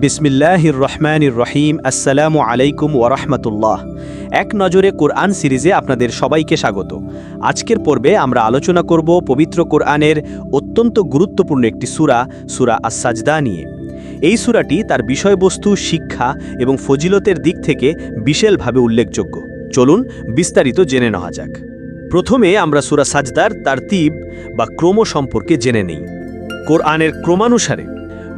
বিসমিল্লাহির রহমানির রহিম আসসালামু আলাইকুম ওরহমতুল্লাহ এক নজরে কোরআন সিরিজে আপনাদের সবাইকে স্বাগত। আজকের পর্বে আমরা আলোচনা করব পবিত্র কোরআনের অত্যন্ত গুরুত্বপূর্ণ একটি সূরা সূরা আসাজদা নিয়ে। এই সূরাটি তার বিষয়বস্তু শিক্ষা এবং ফজিলতের দিক থেকে বিশেলভাবে উল্লেখযোগ্য। চলুন বিস্তারিত জেনে নেওয়া যাক। প্রথমে আমরা সুরা সাজদার তার তিব বা ক্রম সম্পর্কে জেনে নেই। কোরআনের ক্রমানুসারে,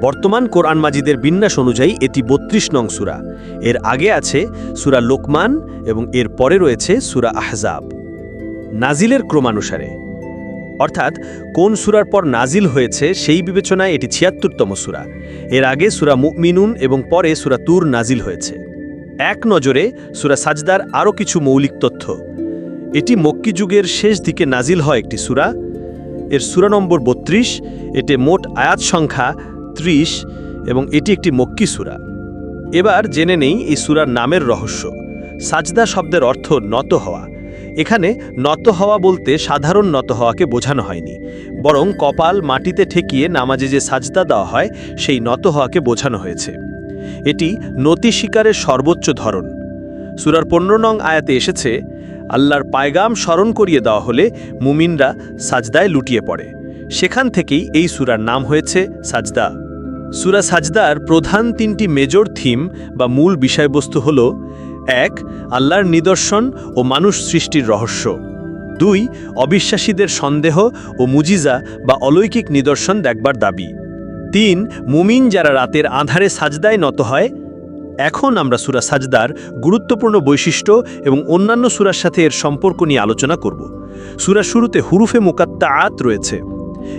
বর্তমান কোরআন মাজিদের বিন্যাস অনুযায়ী এটি বত্রিশ নং সুরা। এর আগে আছে সুরা লোকমান এবং এর পরে রয়েছে সুরা আহজাব। নাজিলের ক্রমানুসারে, অর্থাৎ কোন সুরার পর নাজিল হয়েছে সেই বিবেচনায় এটি ছিয়াত্তরতম সুরা। এর আগে সুরা মুমিনুন এবং পরে সুরা তুর নাজিল হয়েছে। এক নজরে সুরা সাজদার আরও কিছু মৌলিক তথ্য। এটি মক্কি যুগের শেষ দিকে নাজিল হয় একটি সুরা। এর সুরা নম্বর বত্রিশ, এতে মোট আয়াত সংখ্যা ত্রিশ এবং এটি একটি মক্কি সুরা। এবার জেনে নেই এই সুরার নামের রহস্য। সাজদা শব্দের অর্থ নত হওয়া। এখানে নত হওয়া বলতে সাধারণ নত হওয়াকে বোঝানো হয়নি। বরং কপাল মাটিতে ঠেকিয়ে নামাজে যে সাজদা দেওয়া হয়, সেই নত হওয়াকে বোঝানো হয়েছে। এটি নতি শিকারের সর্বোচ্চ ধরন। সুরার পনেরো নং আয়াতে এসেছে আল্লাহর পায়গাম স্মরণ করিয়ে দেওয়া হলে মুমিনরা সাজদায় লুটিয়ে পড়ে। সেখান থেকেই এই সুরার নাম হয়েছে সাজদা। সুরা সাজদার প্রধান তিনটি মেজর থিম বা মূল বিষয়বস্তু হল, এক, আল্লাহর নিদর্শন ও মানুষ সৃষ্টির রহস্য। দুই, অবিশ্বাসীদের সন্দেহ ও মুজিজা বা অলৌকিক নিদর্শন দেখবার দাবি। তিন, মুমিন যারা রাতের আধারে সাজদায় নত হয় এখন আমরা সুরা সাজদার গুরুত্বপূর্ণ বৈশিষ্ট্য এবং অন্যান্য সুরার সাথে এর সম্পর্ক নিয়ে আলোচনা করব। সুরা শুরুতে হুরুফে মোকাত্তা আত রয়েছে।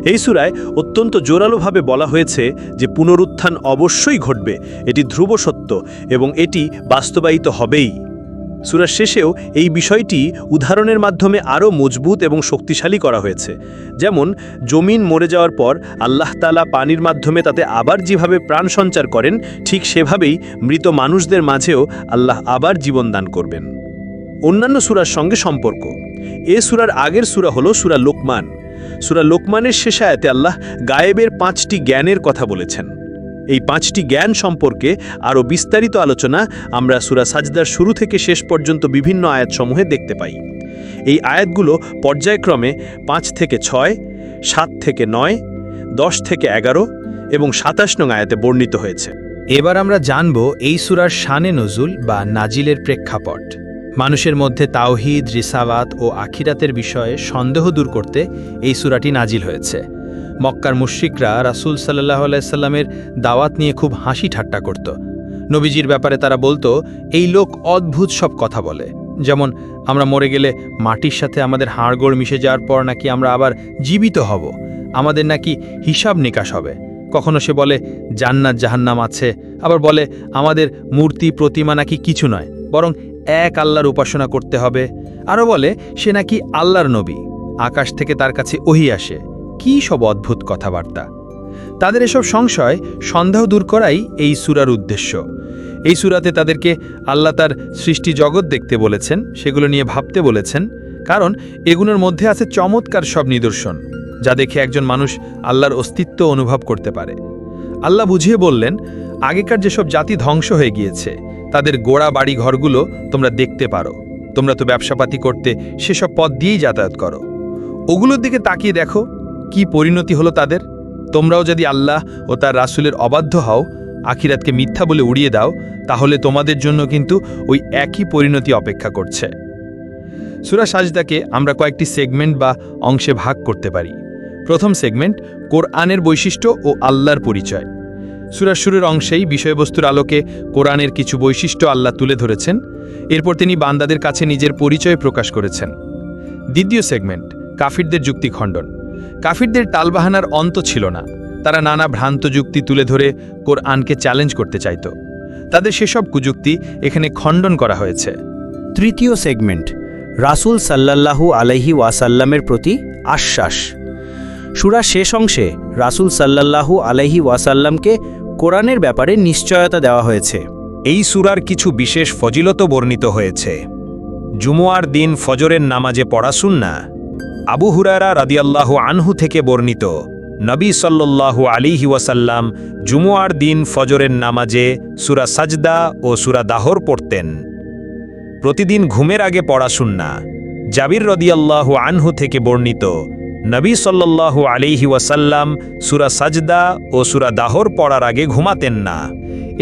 এই সুরায় অত্যন্ত জোরালোভাবে বলা হয়েছে যে পুনরুত্থান অবশ্যই ঘটবে, এটি ধ্রুব সত্য এবং এটি বাস্তবায়িত হবেই। সুরার শেষেও এই বিষয়টি উদাহরণের মাধ্যমে আরও মজবুত এবং শক্তিশালী করা হয়েছে। যেমন, জমিন মরে যাওয়ার পর আল্লাহ তালা পানির মাধ্যমে তাতে আবার যেভাবে প্রাণ সঞ্চার করেন, ঠিক সেভাবেই মৃত মানুষদের মাঝেও আল্লাহ আবার জীবন দান করবেন। অন্যান্য সুরার সঙ্গে সম্পর্ক। এ সুরার আগের সুরা হল সুরা লোকমান। সুরা লোকমানের শেষায়াতে আল্লাহ গায়েবের পাঁচটি জ্ঞানের কথা বলেছেন। এই পাঁচটি জ্ঞান সম্পর্কে আরও বিস্তারিত আলোচনা আমরা সুরা সাজদার শুরু থেকে শেষ পর্যন্ত বিভিন্ন আয়াতসমূহে দেখতে পাই। এই আয়াতগুলো পর্যায়ক্রমে পাঁচ থেকে ছয়, সাত থেকে নয়, দশ থেকে এগারো এবং সাতাশ নং আয়াতে বর্ণিত হয়েছে। এবার আমরা জানব এই সুরার শানে নজুল বা নাজিলের প্রেক্ষাপট। মানুষের মধ্যে তাওহিদ, রিসাওয়াত ও আখিরাতের বিষয়ে সন্দেহ দূর করতে এই সুরাটি নাজিল হয়েছে। মক্কার মুশ্রিকরা রাসুল সাল্লাহ আলাইসাল্লামের দাওয়াত নিয়ে খুব হাসি ঠাট্টা করত। নবীজির ব্যাপারে তারা বলতো, এই লোক অদ্ভুত সব কথা বলে। যেমন, আমরা মরে গেলে মাটির সাথে আমাদের হাড়গোড় মিশে যাওয়ার পর নাকি আমরা আবার জীবিত হব। আমাদের নাকি হিসাব নিকাশ হবে। কখনো সে বলে, জান্নাত জাহান্নাম আছে। আবার বলে, আমাদের মূর্তি, প্রতিমা নাকি কিছু নয়, বরং এক আল্লাহর উপাসনা করতে হবে। আরও বলে, সে নাকি আল্লাহর নবী। আকাশ থেকে তার কাছে ওহি আসে। কি সব অদ্ভুত কথাবার্তা? তাদের এসব সংশয় সন্দেহ দূর করাই এই সুরার উদ্দেশ্য। এই সুরাতে তাদেরকে আল্লাহ তার সৃষ্টি জগৎ দেখতে বলেছেন, সেগুলো নিয়ে ভাবতে বলেছেন, কারণ এগুলোর মধ্যে আছে চমৎকার সব নিদর্শন, যা দেখে একজন মানুষ আল্লাহর অস্তিত্ব অনুভব করতে পারে। আল্লাহ বুঝিয়ে বললেন, আগেকার যেসব জাতি ধ্বংস হয়ে গিয়েছে, তাদের গোড়া বাড়ি ঘরগুলো তোমরা দেখতে পারো। তোমরা তো ব্যবসাপাতি করতে সেসব পথ দিয়েই যাতায়াত করো। ওগুলোর দিকে তাকিয়ে দেখো কি পরিণতি হলো তাদের? তোমরাও যদি আল্লাহ ও তার রাসুলের অবাধ্য হও, আখিরাতকে মিথ্যা বলে উড়িয়ে দাও, তাহলে তোমাদের জন্য কিন্তু ওই একই পরিণতি অপেক্ষা করছে। সুরা সাজদাকে আমরা কয়েকটি সেগমেন্ট বা অংশে ভাগ করতে পারি। প্রথম সেগমেন্ট, কোরআনের বৈশিষ্ট্য ও আল্লাহর পরিচয়। সুরার শুরুর অংশেই বিষয়বস্তুর আলোকে কোরআনের কিছু বৈশিষ্ট্য আল্লাহ তুলে ধরেছেন। এরপর তিনি বান্দাদের কাছে নিজের পরিচয় প্রকাশ করেছেন। দ্বিতীয় সেগমেন্ট, কাফিরদের যুক্তি খণ্ডন কাফিরদের টালবাহানার অন্ত ছিল না। তারা নানা ভ্রান্ত যুক্তি তুলে ধরে কোরআনকে চ্যালেঞ্জ করতে চাইত। তাদের সেসব কুযুক্তি এখানে খণ্ডন করা হয়েছে। তৃতীয় সেগমেন্ট রাসূল সাল্লাল্লাহু আলাইহি ওয়াসাল্লামের প্রতি আশ্বাস। সুরা শেষ অংশে রাসূল সাল্লাল্লাহু আলাইহি ওয়াসাল্লামকে কোরআনের ব্যাপারে নিশ্চয়তা দেওয়া হয়েছে। এই সুরার কিছু বিশেষ ফজিলত বর্ণিত হয়েছে। জুমুয়ার দিন ফজরের নামাজে পড়াশুন সুন্না আবু হুরারা রাদিয়াল্লাহু আনহু থেকে বর্ণিত, নবী সাল্লাল্লাহু আলিহি ওয়াসাল্লাম জুমুয়ার দিন ফজরের নামাজে সুরা সাজদা ও সুরা দাহর পড়তেন। প্রতিদিন ঘুমের আগে পড়া সুন্না জাবির রদিয়াল্লাহু আনহু থেকে বর্ণিত, নবী সাল্লাল্লাহু আলিহি ওয়াসাল্লাম সুরা সাজদা ও সুরা দাহর পড়ার আগে ঘুমাতেন না।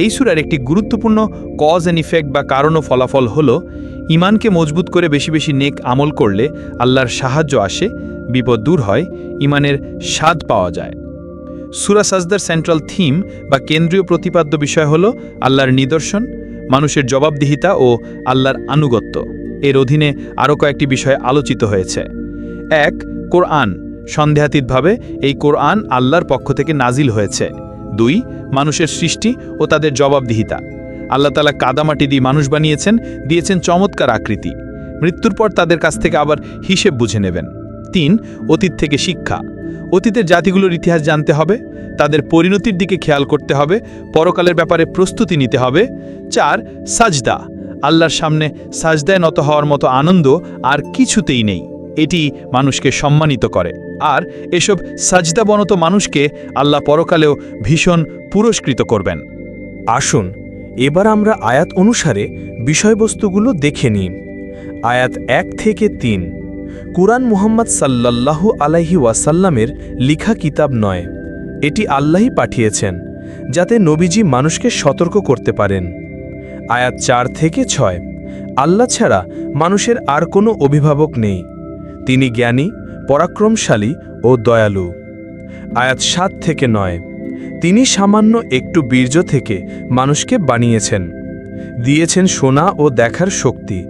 এই সুরার একটি গুরুত্বপূর্ণ কজ অ্যান্ড ইফেক্ট বা কারণ ও ফলাফল হল ইমানকে মজবুত করে বেশি বেশি নেক আমল করলে আল্লাহর সাহায্য আসে, বিপদ দূর হয় ইমানের স্বাদ পাওয়া যায়। সুরা সাজদার সেন্ট্রাল থিম বা কেন্দ্রীয় প্রতিপাদ্য বিষয় হল আল্লাহর নিদর্শন, মানুষের জবাবদিহিতা ও আল্লাহর আনুগত্য। এর অধীনে আরও কয়েকটি বিষয় আলোচিত হয়েছে। এক, কোরআন। সন্দেহাতীতভাবে এই কোরআন আল্লাহর পক্ষ থেকে নাজিল হয়েছে। দুই, মানুষের সৃষ্টি ও তাদের জবাবদিহিতা। আল্লাহ তালা কাদামাটি দিয়ে মানুষ বানিয়েছেন, দিয়েছেন চমৎকার আকৃতি। মৃত্যুর পর তাদের কাছ থেকে আবার হিসেব বুঝে নেবেন। তিন, অতীত থেকে শিক্ষা। অতীতের জাতিগুলোর ইতিহাস জানতে হবে, তাদের পরিণতির দিকে খেয়াল করতে হবে, পরকালের ব্যাপারে প্রস্তুতি নিতে হবে। চার, সাজদা। আল্লাহর সামনে সাজদায় নত হওয়ার মতো আনন্দ আর কিছুতেই নেই। এটি মানুষকে সম্মানিত করে। আর এসব সাজদাবনত মানুষকে আল্লাহ পরকালেও ভীষণ পুরস্কৃত করবেন। আসুন এবার আমরা আয়াত অনুসারে বিষয়বস্তুগুলো দেখে নিই। আয়াত এক থেকে তিন। কুরআন মুহাম্মদ সাল্লাল্লাহু আলাইহি ওয়াসাল্লামের লিখা কিতাব নয়। এটি আল্লাহই পাঠিয়েছেন, যাতে নবীজি মানুষকে সতর্ক করতে পারেন। আয়াত চার থেকে ছয়। আল্লাহ ছাড়া মানুষের আর কোনো অভিভাবক নেই। তিনি জ্ঞানী, পরাক্রমশালী ও দয়ালু। আয়াত সাত থেকে নয়। তিনি সামান্য একটু বীর্য থেকে মানুষকে বানিয়েছেন। দিয়েছেন শোনা ও দেখার শক্তি।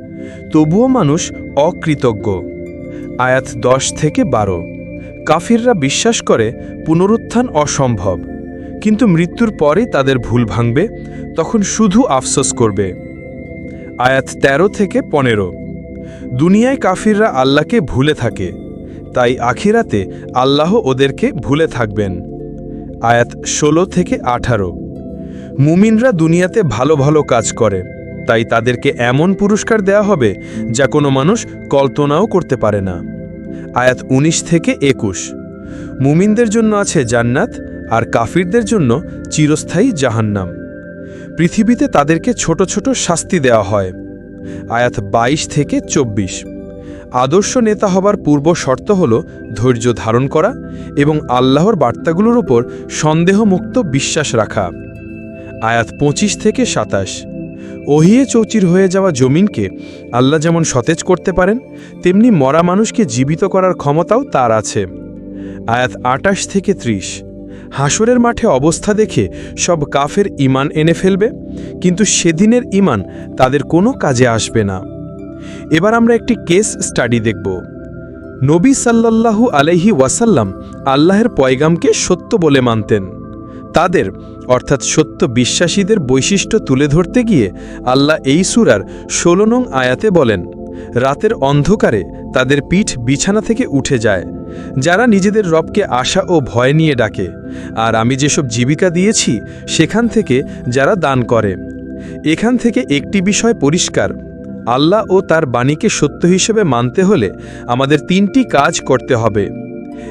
তবুও মানুষ অকৃতজ্ঞ। আয়াত দশ থেকে বারো। কাফিররা বিশ্বাস করে পুনরুত্থান অসম্ভব। কিন্তু মৃত্যুর পরে তাদের ভুল ভাঙবে, তখন শুধু আফসোস করবে। আয়াত ১৩ থেকে পনেরো। দুনিয়ায় কাফিররা আল্লাহকে ভুলে থাকে। তাই আখিরাতে আল্লাহ ওদেরকে ভুলে থাকবেন। আয়াত ১৬ থেকে আঠারো। মুমিনরা দুনিয়াতে ভালো ভালো কাজ করে, তাই তাদেরকে এমন পুরস্কার দেয়া হবে যা কোনো মানুষ কল্পনাও করতে পারে না। আয়াত ১৯ থেকে একুশ। মুমিনদের জন্য আছে জান্নাত আর কাফিরদের জন্য চিরস্থায়ী জাহান্নাম। পৃথিবীতে তাদেরকে ছোট ছোট শাস্তি দেওয়া হয়। আয়াত ২২ থেকে ২৪ আদর্শ নেতা হবার পূর্ব শর্ত হল ধৈর্য ধারণ করা এবং আল্লাহর বার্তাগুলোর ওপর সন্দেহমুক্ত বিশ্বাস রাখা। আয়াত ২৫ থেকে সাতাশ। ওহিয়ে চৌচির হয়ে যাওয়া জমিনকে আল্লাহ যেমন সতেজ করতে পারেন, তেমনি মরা মানুষকে জীবিত করার ক্ষমতাও তার আছে। আয়াত আটাশ থেকে ত্রিশ। হাসরের মাঠে অবস্থা দেখে সব কাফের ইমান এনে ফেলবে, কিন্তু সেদিনের ইমান তাদের কোনো কাজে আসবে না। এবার আমরা একটি কেস স্টাডি দেখব। নবী সাল্লাল্লাহু আলাইহি ওয়াসাল্লাম আল্লাহের পয়গামকে সত্য বলে মানতেন। তাদের, অর্থাৎ সত্য বিশ্বাসীদের বৈশিষ্ট্য তুলে ধরতে গিয়ে আল্লাহ এই সুরার ষোলো নং আয়াতে বলেন, রাতের অন্ধকারে তাদের পিঠ বিছানা থেকে উঠে যায়। যারা নিজেদের রবকে আশা ও ভয় নিয়ে ডাকে, আর আমি যেসব জীবিকা দিয়েছি, সেখান থেকে যারা দান করে। এখান থেকে একটি বিষয় পরিষ্কার আল্লাহ ও তার বাণীকে সত্য হিসেবে মানতে হলে আমাদের তিনটি কাজ করতে হবে।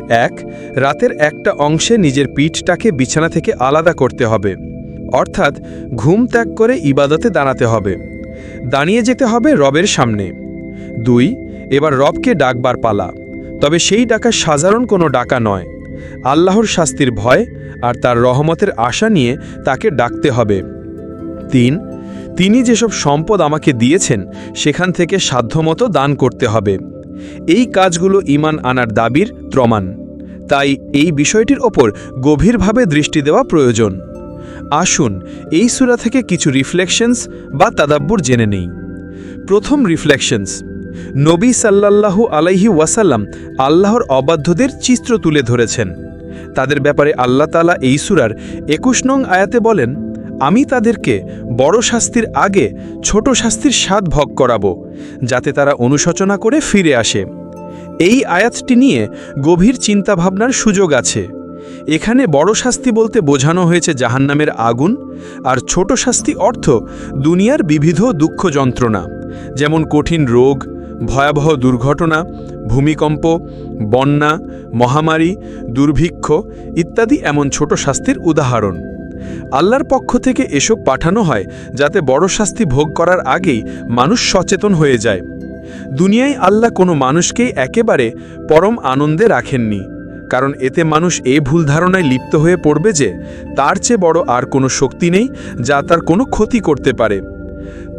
এক, রাতের একটা অংশে নিজের পিঠটাকে বিছানা থেকে আলাদা করতে হবে। অর্থাৎ ঘুম ত্যাগ করে ইবাদতে দাঁড়াতে হবে। দাঁড়িয়ে যেতে হবে রবের সামনে। দুই, এবার রবকে ডাকবার পালা। তবে সেই ডাকা সাধারণ কোনো ডাকা নয়। আল্লাহর শাস্তির ভয় আর তার রহমতের আশা নিয়ে তাকে ডাকতে হবে। তিন তিনি যেসব সম্পদ আমাকে দিয়েছেন, সেখান থেকে সাধ্যমতো দান করতে হবে। এই কাজগুলো ইমান আনার দাবির প্রমাণ। তাই এই বিষয়টির ওপর গভীরভাবে দৃষ্টি দেওয়া প্রয়োজন। আসুন, এই সূরা থেকে কিছু রিফ্লেকশনস বা তাদাব্বুর জেনে নেই। প্রথম রিফ্লেকশনস নবী সাল্লাল্লাহু আলাইহি ওয়াসাল্লাম আল্লাহর অবাধ্যদের চিত্র তুলে ধরেছেন। তাদের ব্যাপারে আল্লাহ তালা এই সুরার একুশ নং আয়াতে বলেন আমি তাদেরকে বড় শাস্তির আগে ছোট শাস্তির স্বাদ ভোগ করাবো, যাতে তারা অনুশোচনা করে ফিরে আসে। এই আয়াতটি নিয়ে গভীর চিন্তাভাবনার সুযোগ আছে। এখানে বড় শাস্তি বলতে বোঝানো হয়েছে জাহান্নামের আগুন, আর ছোট শাস্তি অর্থ দুনিয়ার বিবিধ দুঃখ যন্ত্রণা, যেমন কঠিন রোগ, ভয়াবহ দুর্ঘটনা, ভূমিকম্প, বন্যা, মহামারী, দুর্ভিক্ষ ইত্যাদি এমন ছোট শাস্তির উদাহরণ। আল্লাহর পক্ষ থেকে এসব পাঠানো হয় যাতে বড় শাস্তি ভোগ করার আগেই মানুষ সচেতন হয়ে যায়। দুনিয়ায় আল্লাহ কোনো মানুষকেই একেবারে পরম আনন্দে রাখেননি, কারণ এতে মানুষ এ ভুল ধারণায় লিপ্ত হয়ে পড়বে যে তার চেয়ে বড় আর কোনো শক্তি নেই যা তার কোনো ক্ষতি করতে পারে।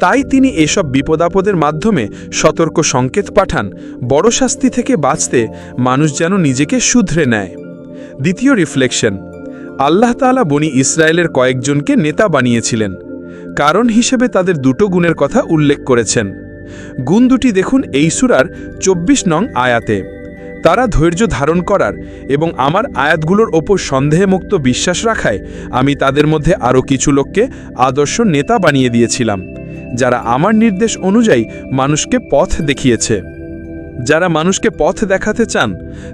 তাই তিনি এসব বিপদাপদের মাধ্যমে সতর্ক সংকেত পাঠান, বড় শাস্তি থেকে বাঁচতে মানুষ যেন নিজেকে শুধরে নেয়। দ্বিতীয় রিফ্লেকশন আল্লাহ তাআলা বনি ইসরায়েলের কয়েকজনকে নেতা বানিয়েছিলেন, কারণ হিসেবে তাদের দুটো গুণের কথা উল্লেখ করেছেন। গুণ দুটি দেখুন এই সুরার চব্বিশ নং আয়াতে। তারা ধৈর্য ধারণ করার এবং আমার আয়াতগুলোর ওপর সন্দেহমুক্ত বিশ্বাস রাখায় আমি তাদের মধ্যে আরও কিছু লোককে আদর্শ নেতা বানিয়ে দিয়েছিলাম, যারা আমার নির্দেশ অনুযায়ী মানুষকে পথ দেখিয়েছে। যারা মানুষকে পথ দেখাতে চান,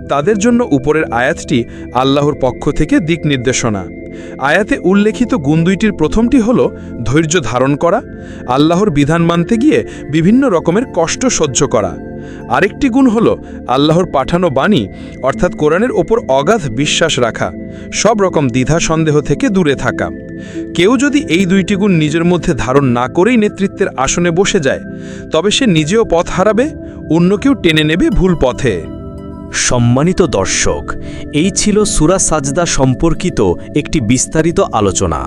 তাদের জন্য উপরের আয়াতটি আল্লাহর পক্ষ থেকে দিক নির্দেশনা। আয়াতে উল্লেখিত গুণ দুইটির প্রথমটি হল ধৈর্য ধারণ করা, আল্লাহর বিধান মানতে গিয়ে বিভিন্ন রকমের কষ্ট সহ্য করা। আরেকটি গুণ হল আল্লাহর পাঠানো বাণী, অর্থাৎ কোরআনের ওপর অগাধ বিশ্বাস রাখা, সব রকম দ্বিধা সন্দেহ থেকে দূরে থাকা। কেউ যদি এই দুইটি গুণ নিজের মধ্যে ধারণ না করেই নেতৃত্বের আসনে বসে যায়, তবে সে নিজেও পথ হারাবে, অন্য কেউ টেনে নেবে ভুল পথে। সম্মানিত দর্শক, এই ছিল সুরা সাজদা সম্পর্কিত একটি বিস্তারিত আলোচনা।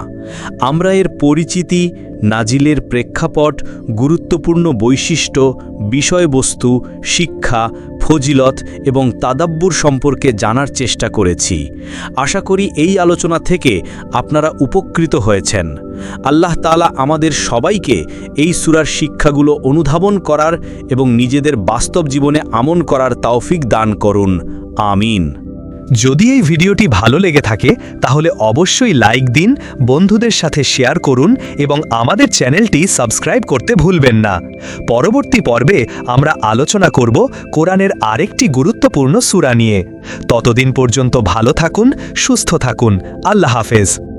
আমরা এর পরিচিতি, নাজিলের প্রেক্ষাপট, গুরুত্বপূর্ণ বৈশিষ্ট্য, বিষয়বস্তু, শিক্ষা ফজিলত এবং তাদাব্বুর সম্পর্কে জানার চেষ্টা করেছি। আশা করি এই আলোচনা থেকে আপনারা উপকৃত হয়েছেন। আল্লাহ তালা আমাদের সবাইকে এই সুরার শিক্ষাগুলো অনুধাবন করার এবং নিজেদের বাস্তব জীবনে আমন করার তাওফিক দান করুন। আমিন। যদি এই ভিডিওটি ভালো লেগে থাকে, তাহলে অবশ্যই লাইক দিন, বন্ধুদের সাথে শেয়ার করুন এবং আমাদের চ্যানেলটি সাবস্ক্রাইব করতে ভুলবেন না। পরবর্তী পর্বে আমরা আলোচনা করব কোরআনের আরেকটি গুরুত্বপূর্ণ সুরা নিয়ে। ততদিন পর্যন্ত ভালো থাকুন, সুস্থ থাকুন। আল্লাহ হাফেজ।